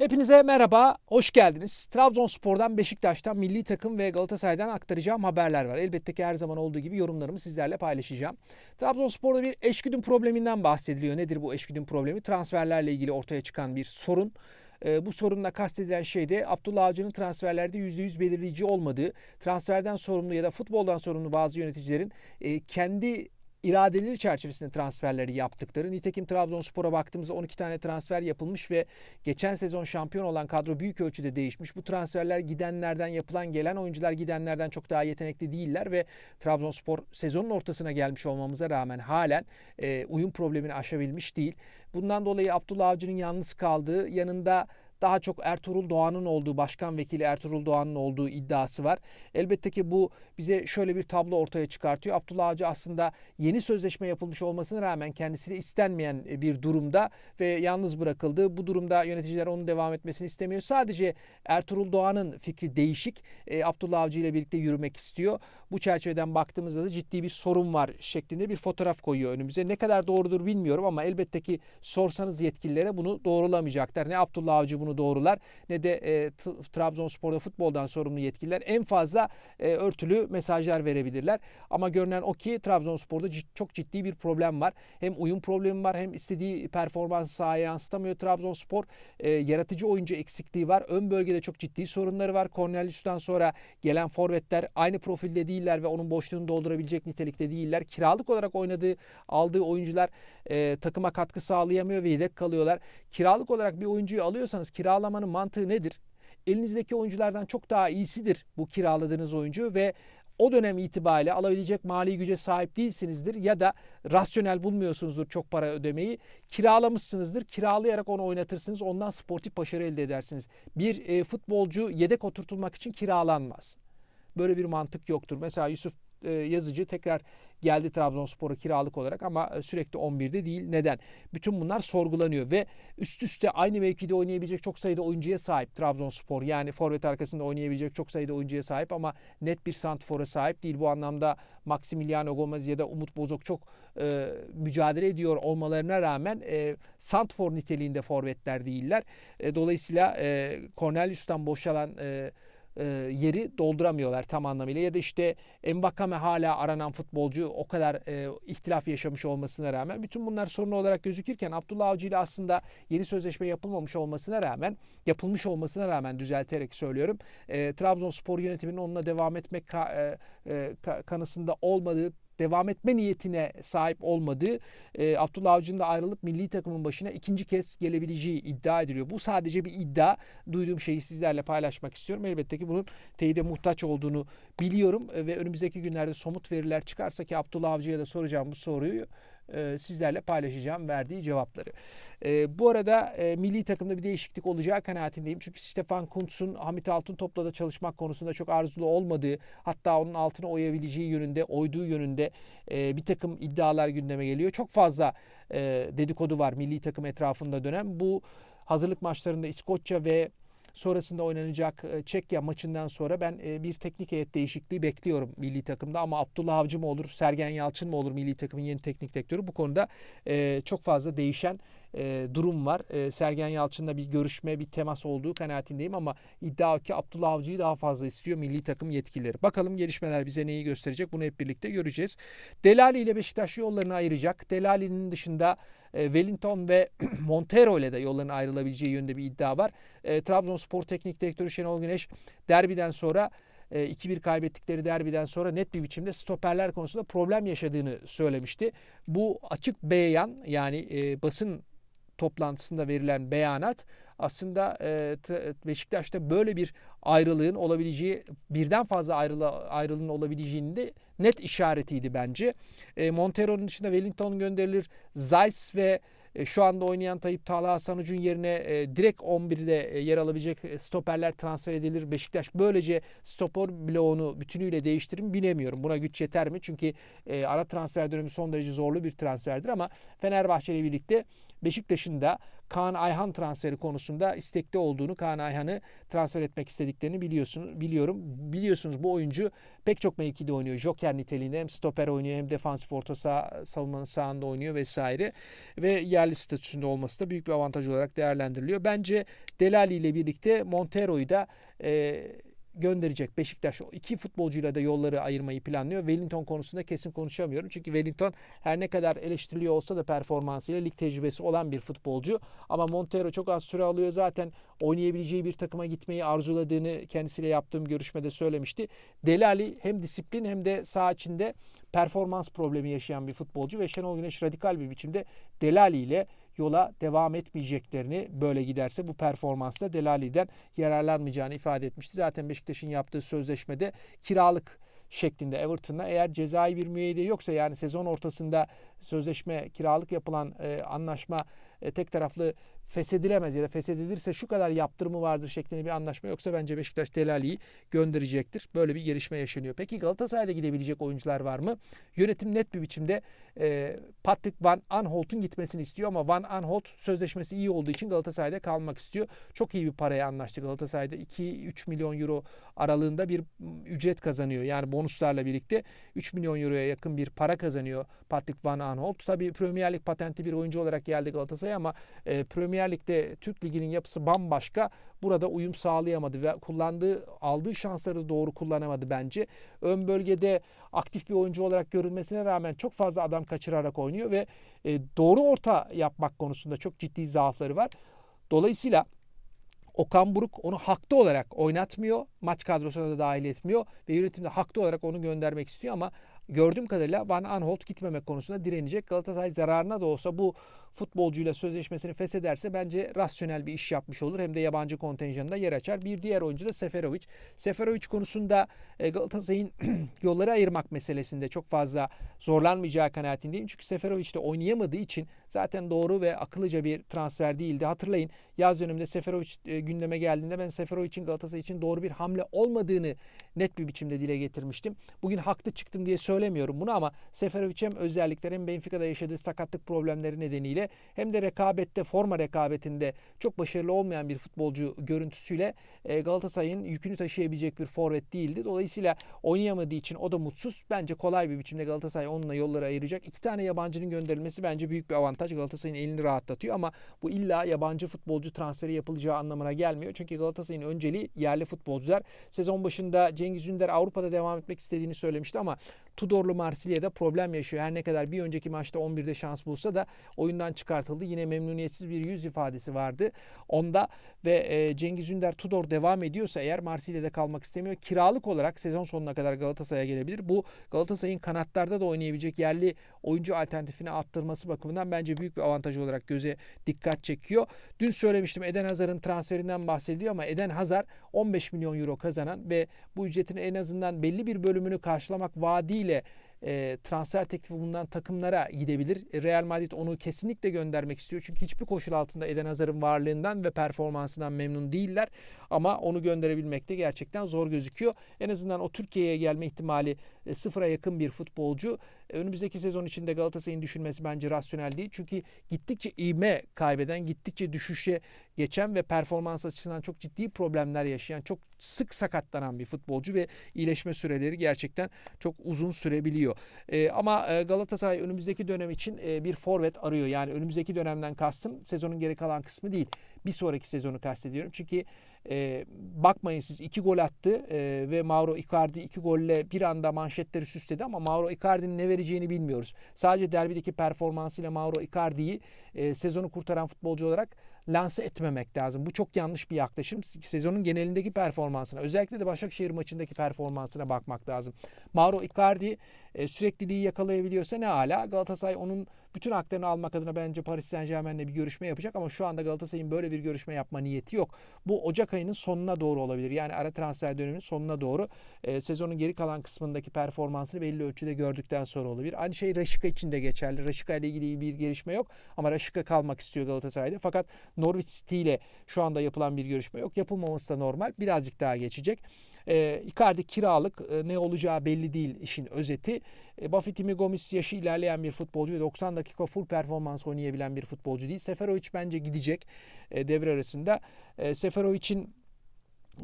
Hepinize merhaba, hoş geldiniz. Trabzonspor'dan, Beşiktaş'tan, milli takım ve Galatasaray'dan aktaracağım haberler var. Elbette ki her zaman olduğu gibi yorumlarımı sizlerle paylaşacağım. Trabzonspor'da bir eşgüdüm probleminden bahsediliyor. Nedir bu eşgüdüm problemi? Transferlerle ilgili ortaya çıkan bir sorun. Ee, bu sorunla kastedilen şey de Abdullah Avcı'nın transferlerde %100 belirleyici olmadığı, transferden sorumlu ya da futboldan sorumlu bazı yöneticilerin e, kendi iradeleri çerçevesinde transferleri yaptıkları. Nitekim Trabzonspor'a baktığımızda 12 tane transfer yapılmış ve geçen sezon şampiyon olan kadro büyük ölçüde değişmiş. Bu transferler gidenlerden yapılan gelen oyuncular gidenlerden çok daha yetenekli değiller ve Trabzonspor sezonun ortasına gelmiş olmamıza rağmen halen e, uyum problemini aşabilmiş değil. Bundan dolayı Abdullah Avcı'nın yalnız kaldığı yanında daha çok Ertuğrul Doğan'ın olduğu, başkan vekili Ertuğrul Doğan'ın olduğu iddiası var. Elbette ki bu bize şöyle bir tablo ortaya çıkartıyor. Abdullah Avcı aslında yeni sözleşme yapılmış olmasına rağmen kendisiyle istenmeyen bir durumda ve yalnız bırakıldı. Bu durumda yöneticiler onun devam etmesini istemiyor. Sadece Ertuğrul Doğan'ın fikri değişik. E, Abdullah Avcı ile birlikte yürümek istiyor. Bu çerçeveden baktığımızda da ciddi bir sorun var şeklinde bir fotoğraf koyuyor önümüze. Ne kadar doğrudur bilmiyorum ama elbette ki sorsanız yetkililere bunu doğrulamayacaklar. Ne Abdullah Avcı bunu doğrular ne de e, Trabzonspor'da futboldan sorumlu yetkililer en fazla e, örtülü mesajlar verebilirler. Ama görünen o ki Trabzonspor'da çok ciddi bir problem var. Hem uyum problemi var hem istediği performansı sahaya yansıtamıyor Trabzonspor. E, yaratıcı oyuncu eksikliği var. Ön bölgede çok ciddi sorunları var. Cornelius'tan sonra gelen forvetler aynı profilde değiller ve onun boşluğunu doldurabilecek nitelikte değiller. Kiralık olarak oynadığı, aldığı oyuncular e, takıma katkı sağlayamıyor ve yedek kalıyorlar. Kiralık olarak bir oyuncuyu alıyorsanız kiralamanın mantığı nedir? Elinizdeki oyunculardan çok daha iyisidir bu kiraladığınız oyuncu ve o dönem itibariyle alabilecek mali güce sahip değilsinizdir ya da rasyonel bulmuyorsunuzdur çok para ödemeyi. Kiralamışsınızdır. Kiralayarak onu oynatırsınız. Ondan sportif başarı elde edersiniz. Bir e, futbolcu yedek oturtulmak için kiralanmaz. Böyle bir mantık yoktur. Mesela Yusuf e, Yazıcı tekrar geldi Trabzonspor'a kiralık olarak ama e, sürekli 11'de değil. Neden? Bütün bunlar sorgulanıyor ve üst üste aynı mevkide oynayabilecek çok sayıda oyuncuya sahip Trabzonspor. Yani forvet arkasında oynayabilecek çok sayıda oyuncuya sahip ama net bir santrfora sahip değil. Bu anlamda Maximiliano Gomez ya da Umut Bozok çok e, mücadele ediyor olmalarına rağmen e, santrfor niteliğinde forvetler değiller. E, dolayısıyla e, Cornelius'tan boşalan e, e, yeri dolduramıyorlar tam anlamıyla. Ya da işte Mbakame hala aranan futbolcu o kadar e, ihtilaf yaşamış olmasına rağmen bütün bunlar sorun olarak gözükürken Abdullah Avcı ile aslında yeni sözleşme yapılmamış olmasına rağmen yapılmış olmasına rağmen düzelterek söylüyorum. E, Trabzonspor yönetiminin onunla devam etmek ka, e, e, kanısında olmadığı devam etme niyetine sahip olmadığı e, Abdullah Avcı'nın da ayrılıp milli takımın başına ikinci kez gelebileceği iddia ediliyor. Bu sadece bir iddia. Duyduğum şeyi sizlerle paylaşmak istiyorum. Elbette ki bunun teyide muhtaç olduğunu biliyorum e, ve önümüzdeki günlerde somut veriler çıkarsa ki Abdullah Avcı'ya da soracağım bu soruyu e, sizlerle paylaşacağım verdiği cevapları. E, bu arada e, milli takımda bir değişiklik olacağı kanaatindeyim. Çünkü Stefan Kuntz'un Hamit Altıntop'la da çalışmak konusunda çok arzulu olmadığı hatta onun altına oyabileceği yönünde, oyduğu yönünde bir takım iddialar gündeme geliyor. Çok fazla dedikodu var milli takım etrafında dönen. Bu hazırlık maçlarında İskoçya ve sonrasında oynanacak e, Çekya maçından sonra ben e, bir teknik heyet değişikliği bekliyorum milli takımda. Ama Abdullah Avcı mı olur, Sergen Yalçın mı olur milli takımın yeni teknik direktörü? Bu konuda e, çok fazla değişen durum var. Sergen Yalçın'la bir görüşme, bir temas olduğu kanaatindeyim ama iddia ki Abdullah Avcı'yı daha fazla istiyor milli takım yetkilileri. Bakalım gelişmeler bize neyi gösterecek bunu hep birlikte göreceğiz. Delali ile Beşiktaş yollarını ayıracak. Delali'nin dışında Wellington ve Montero ile de yolların ayrılabileceği yönünde bir iddia var. E, Trabzonspor Teknik Direktörü Şenol Güneş derbiden sonra 2-1 kaybettikleri derbiden sonra net bir biçimde stoperler konusunda problem yaşadığını söylemişti. Bu açık beyan yani basın toplantısında verilen beyanat aslında Beşiktaş'ta böyle bir ayrılığın olabileceği birden fazla ayrılı, ayrılığın olabileceğini de net işaretiydi bence. Montero'nun dışında Wellington gönderilir. Zeiss ve şu anda oynayan Tayyip Talha Sanuc'un yerine direkt 11'de yer alabilecek stoperler transfer edilir. Beşiktaş böylece stoper bloğunu bütünüyle değiştirir mi bilemiyorum. Buna güç yeter mi? Çünkü ara transfer dönemi son derece zorlu bir transferdir ama Fenerbahçe ile birlikte Beşiktaş'ın da Kaan Ayhan transferi konusunda istekli olduğunu, Kaan Ayhan'ı transfer etmek istediklerini biliyorsun, biliyorum. Biliyorsunuz bu oyuncu pek çok mevkide oynuyor. Joker niteliğinde hem stoper oynuyor hem defansif orta saha savunmanın sağında oynuyor vesaire. Ve yerli statüsünde olması da büyük bir avantaj olarak değerlendiriliyor. Bence Delali ile birlikte Montero'yu da e, gönderecek Beşiktaş. İki futbolcuyla da yolları ayırmayı planlıyor. Wellington konusunda kesin konuşamıyorum. Çünkü Wellington her ne kadar eleştiriliyor olsa da performansıyla lig tecrübesi olan bir futbolcu. Ama Montero çok az süre alıyor. Zaten oynayabileceği bir takıma gitmeyi arzuladığını kendisiyle yaptığım görüşmede söylemişti. Delali hem disiplin hem de saha içinde performans problemi yaşayan bir futbolcu ve Şenol Güneş radikal bir biçimde Delali ile yola devam etmeyeceklerini böyle giderse bu performansla Delali'den yararlanmayacağını ifade etmişti. Zaten Beşiktaş'ın yaptığı sözleşmede kiralık şeklinde Everton'la eğer cezai bir müeyyide yoksa yani sezon ortasında sözleşme kiralık yapılan e, anlaşma e, tek taraflı feshedilemez ya da feshedilirse şu kadar yaptırımı vardır şeklinde bir anlaşma yoksa bence Beşiktaş Delali'yi gönderecektir. Böyle bir gelişme yaşanıyor. Peki Galatasaray'da gidebilecek oyuncular var mı? Yönetim net bir biçimde e, Patrick Van Aanholt'un gitmesini istiyor ama Van Aanholt sözleşmesi iyi olduğu için Galatasaray'da kalmak istiyor. Çok iyi bir paraya anlaştı Galatasaray'da. 2-3 milyon euro aralığında bir ücret kazanıyor. Yani bonuslarla birlikte 3 milyon euroya yakın bir para kazanıyor Patrick Van Aanholt. Tabii Premier Lig patentli bir oyuncu olarak geldi Galatasaray'a ama e, Premier Lig'de Türk Ligi'nin yapısı bambaşka. Burada uyum sağlayamadı ve kullandığı aldığı şansları doğru kullanamadı bence. Ön bölgede aktif bir oyuncu olarak görülmesine rağmen çok fazla adam kaçırarak oynuyor ve e, doğru orta yapmak konusunda çok ciddi zaafları var. Dolayısıyla Okan Buruk onu haklı olarak oynatmıyor. Maç kadrosuna da dahil etmiyor ve yönetimde haklı olarak onu göndermek istiyor ama gördüğüm kadarıyla Van Aanholt gitmemek konusunda direnecek. Galatasaray zararına da olsa bu futbolcuyla sözleşmesini feshederse bence rasyonel bir iş yapmış olur. Hem de yabancı kontenjanında yer açar. Bir diğer oyuncu da Seferovic. Seferovic konusunda e, Galatasaray'ın yolları ayırmak meselesinde çok fazla zorlanmayacağı kanaatindeyim. Çünkü Seferovic de oynayamadığı için zaten doğru ve akıllıca bir transfer değildi. Hatırlayın yaz döneminde Seferovic e, gündeme geldiğinde ben Seferovic'in Galatasaray için doğru bir hamle olmadığını net bir biçimde dile getirmiştim. Bugün haklı çıktım diye söylemiyorum bunu ama Seferovic hem özellikler hem Benfica'da yaşadığı sakatlık problemleri nedeniyle hem de rekabette, forma rekabetinde çok başarılı olmayan bir futbolcu görüntüsüyle e, Galatasaray'ın yükünü taşıyabilecek bir forvet değildi. Dolayısıyla oynayamadığı için o da mutsuz. Bence kolay bir biçimde Galatasaray onunla yolları ayıracak. İki tane yabancının gönderilmesi bence büyük bir avantaj. Galatasaray'ın elini rahatlatıyor ama bu illa yabancı futbolcu transferi yapılacağı anlamına gelmiyor. Çünkü Galatasaray'ın önceliği yerli futbolcular. Sezon başında Cengiz Ünder Avrupa'da devam etmek istediğini söylemişti ama Tudorlu Marsilya'da problem yaşıyor. Her ne kadar bir önceki maçta 11'de şans bulsa da oyundan çıkartıldı. Yine memnuniyetsiz bir yüz ifadesi vardı. Onda ve e, Cengiz Ünder Tudor devam ediyorsa eğer Marsilya'da kalmak istemiyor. Kiralık olarak sezon sonuna kadar Galatasaray'a gelebilir. Bu Galatasaray'ın kanatlarda da oynayabilecek yerli oyuncu alternatifini arttırması bakımından bence büyük bir avantaj olarak göze dikkat çekiyor. Dün söylemiştim Eden Hazar'ın transferinden bahsediliyor ama Eden Hazar 15 milyon euro kazanan ve bu ücretin en azından belli bir bölümünü karşılamak vaadiyle e, transfer teklifi bulunan takımlara gidebilir. Real Madrid onu kesinlikle göndermek istiyor. Çünkü hiçbir koşul altında Eden Hazar'ın varlığından ve performansından memnun değiller. Ama onu gönderebilmek de gerçekten zor gözüküyor. En azından o Türkiye'ye gelme ihtimali e, sıfıra yakın bir futbolcu. E, önümüzdeki sezon içinde Galatasaray'ın düşünmesi bence rasyonel değil. Çünkü gittikçe ivme kaybeden, gittikçe düşüşe geçen ve performans açısından çok ciddi problemler yaşayan, çok sık sakatlanan bir futbolcu ve iyileşme süreleri gerçekten çok uzun sürebiliyor. E, ama e, Galatasaray önümüzdeki dönem için bir forvet arıyor. Yani önümüzdeki dönemden kastım sezonun geri kalan kısmı değil. Bir sonraki sezonu kastediyorum. Çünkü e, bakmayın siz iki gol attı e, ve Mauro Icardi iki golle bir anda manşetleri süsledi ama Mauro Icardi'nin ne vereceğini bilmiyoruz. Sadece derbideki performansıyla Mauro Icardi'yi e, sezonu kurtaran futbolcu olarak lanse etmemek lazım. Bu çok yanlış bir yaklaşım. Sezonun genelindeki performansına, özellikle de Başakşehir maçındaki performansına bakmak lazım. Mauro Icardi e, sürekliliği yakalayabiliyorsa ne hala. Galatasaray onun bütün haklarını almak adına bence Paris Saint Germain'le bir görüşme yapacak ama şu anda Galatasaray'ın böyle bir görüşme yapma niyeti yok. Bu Ocak ayının sonuna doğru olabilir. Yani ara transfer döneminin sonuna doğru e, sezonun geri kalan kısmındaki performansını belli ölçüde gördükten sonra olabilir. Aynı şey Raşika için de geçerli. Raşika ile ilgili bir gelişme yok ama Raşika kalmak istiyor Galatasaray'da. Fakat Norwich City ile şu anda yapılan bir görüşme yok. Yapılmaması da normal. Birazcık daha geçecek. E, Icardi kiralık e, ne olacağı belli değil işin özeti. E, Buffett Gomis yaşı ilerleyen bir futbolcu ve 90 dakika full performans oynayabilen bir futbolcu değil. Seferovic bence gidecek e, devre arasında. E, Seferovic'in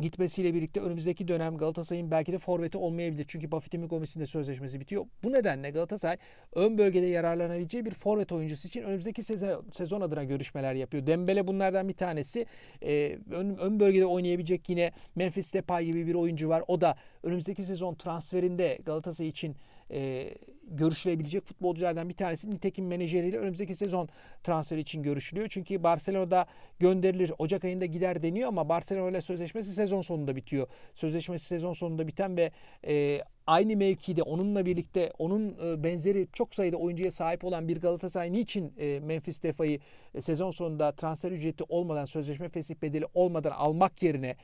gitmesiyle birlikte önümüzdeki dönem Galatasaray'ın belki de forveti olmayabilir. Çünkü Buffett Gomis'in de sözleşmesi bitiyor. Bu nedenle Galatasaray ön bölgede yararlanabileceği bir forvet oyuncusu için önümüzdeki sezon, sezon adına görüşmeler yapıyor. Dembele bunlardan bir tanesi. Ee, ön, ön bölgede oynayabilecek yine Memphis Depay gibi bir oyuncu var. O da önümüzdeki sezon transferinde Galatasaray için e, görüşülebilecek futbolculardan bir tanesi. Nitekim menajeriyle önümüzdeki sezon transferi için görüşülüyor. Çünkü Barcelona'da gönderilir. Ocak ayında gider deniyor ama Barcelona ile sözleşmesi sezon sonunda bitiyor. Sözleşmesi sezon sonunda biten ve e, aynı mevkide onunla birlikte onun e, benzeri çok sayıda oyuncuya sahip olan bir Galatasaray niçin e, Memphis Defa'yı e, sezon sonunda transfer ücreti olmadan sözleşme fesih bedeli olmadan almak yerine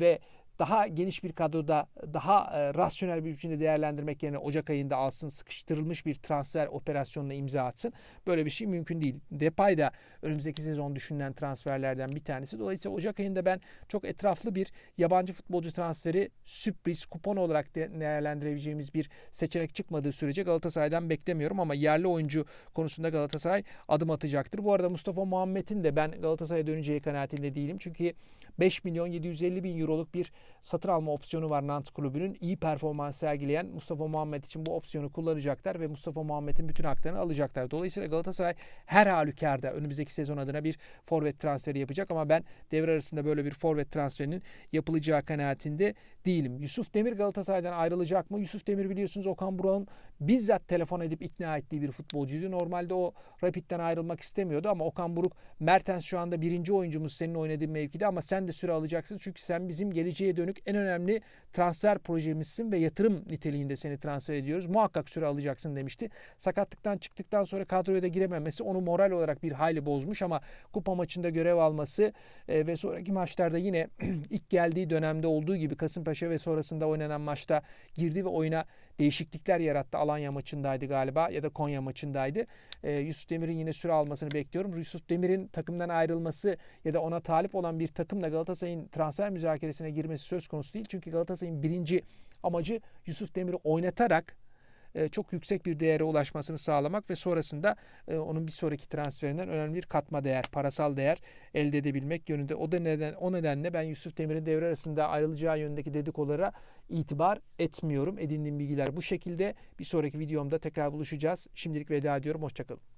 ve daha geniş bir kadroda daha e, rasyonel bir biçimde değerlendirmek yerine Ocak ayında alsın sıkıştırılmış bir transfer operasyonuna imza atsın. Böyle bir şey mümkün değil. Depay da önümüzdeki sezon düşünülen transferlerden bir tanesi. Dolayısıyla Ocak ayında ben çok etraflı bir yabancı futbolcu transferi sürpriz kupon olarak değerlendirebileceğimiz bir seçenek çıkmadığı sürece Galatasaray'dan beklemiyorum ama yerli oyuncu konusunda Galatasaray adım atacaktır. Bu arada Mustafa Muhammed'in de ben Galatasaray'a döneceği kanaatinde değilim. Çünkü 5 milyon 750 bin euroluk bir satın alma opsiyonu var Nantes kulübünün. İyi performans sergileyen Mustafa Muhammed için bu opsiyonu kullanacaklar ve Mustafa Muhammed'in bütün haklarını alacaklar. Dolayısıyla Galatasaray her halükarda önümüzdeki sezon adına bir forvet transferi yapacak ama ben devre arasında böyle bir forvet transferinin yapılacağı kanaatinde değilim. Yusuf Demir Galatasaray'dan ayrılacak mı? Yusuf Demir biliyorsunuz Okan Burak'ın bizzat telefon edip ikna ettiği bir futbolcuydu. Normalde o Rapid'den ayrılmak istemiyordu ama Okan Buruk Mertens şu anda birinci oyuncumuz senin oynadığın mevkide ama sen de süre alacaksın. Çünkü sen bizim geleceğe dönük en önemli transfer projemizsin ve yatırım niteliğinde seni transfer ediyoruz. Muhakkak süre alacaksın demişti. Sakatlıktan çıktıktan sonra kadroya da girememesi onu moral olarak bir hayli bozmuş ama kupa maçında görev alması e, ve sonraki maçlarda yine ilk geldiği dönemde olduğu gibi Kasımpaşa ve sonrasında oynanan maçta girdi ve oyuna değişiklikler yarattı. Alanya maçındaydı galiba ya da Konya maçındaydı. E, Yusuf Demir'in yine süre almasını bekliyorum. Yusuf Demir'in takımdan ayrılması ya da ona talip olan bir takımla Galatasaray'ın transfer müzakeresine girmesi söz konusu değil. Çünkü Galatasaray'ın birinci amacı Yusuf Demir'i oynatarak e, çok yüksek bir değere ulaşmasını sağlamak ve sonrasında e, onun bir sonraki transferinden önemli bir katma değer, parasal değer elde edebilmek yönünde. O da neden o nedenle ben Yusuf Demir'in devre arasında ayrılacağı yönündeki dedikolara itibar etmiyorum. Edindiğim bilgiler bu şekilde. Bir sonraki videomda tekrar buluşacağız. Şimdilik veda ediyorum. Hoşçakalın.